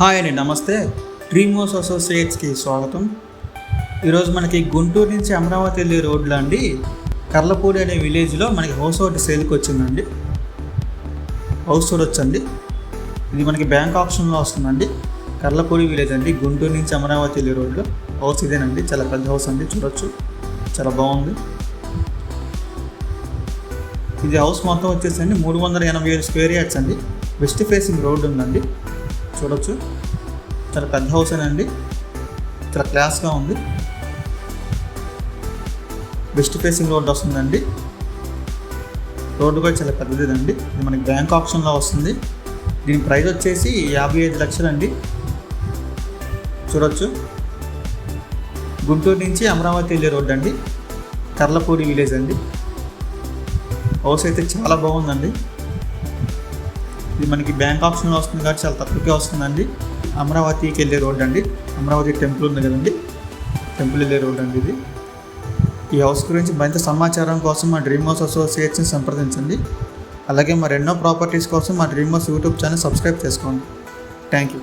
Hi అండి నమస్తే. డ్రీమోస్ అసోసియేట్స్కి స్వాగతం. ఈరోజు మనకి గుంటూరు నుంచి అమరావతి వెళ్ళే రోడ్లో అండి? కర్లపూడి అనే విలేజ్లో మనకి హౌస్ ఒకటి సేల్కి వచ్చిందండి. హౌస్ చూడొచ్చండి. ఇది మనకి బ్యాంక్ ఆప్షన్లో వస్తుందండి. కర్లపూడి విలేజ్ అండి గుంటూరు నుంచి అమరావతి వెళ్ళే రోడ్లో. హౌస్ ఇదేనండి చాలా పెద్ద హౌస్ అండి చూడొచ్చు. చాలా బాగుంది. ఇది హౌస్ మొత్తం వచ్చేసండి మూడు వందల ఎనభై ఏడు స్క్వేర్ యార్డ్స్ అండి. వెస్ట్ ఫేసింగ్ రోడ్ ఉందండి. చూడొచ్చు. చాలా పెద్ద హౌస్ అండి చాలా క్లాస్గా ఉంది. వెస్ట్ ఫేసింగ్ రోడ్ వస్తుందండి. రోడ్డు కూడా చాలా పెద్దదిదండి. ఇది మనకి బ్యాంక్ ఆప్షన్లో వస్తుంది. దీని ప్రైస్ వచ్చేసి యాభై ఐదు లక్షలు అండి చూడొచ్చు. గుంటూరు నుంచి అమరావతి వెళ్ళే రోడ్ అండి. కర్లపూడి విలేజ్ అండి. హౌస్ అయితే చాలా బాగుందండి. ఇది మనకి బ్యాంక్ ఆప్షన్లో వస్తుంది కాబట్టి చాలా తక్కువకే వస్తుందండి. అమరావతికి వెళ్ళే రోడ్ అండి. అమరావతి టెంపుల్ ఉంది కదండి. టెంపుల్ వెళ్ళే రోడ్ అండి ఇది. ఈ హౌస్ గురించి మరింత సమాచారం కోసం మా డ్రీమ్ హౌస్ అసోసియేట్స్ని సంప్రదించండి. అలాగే మరెన్నో ప్రాపర్టీస్ కోసం మా dream house YouTube channel subscribe చేసుకోండి. Thank you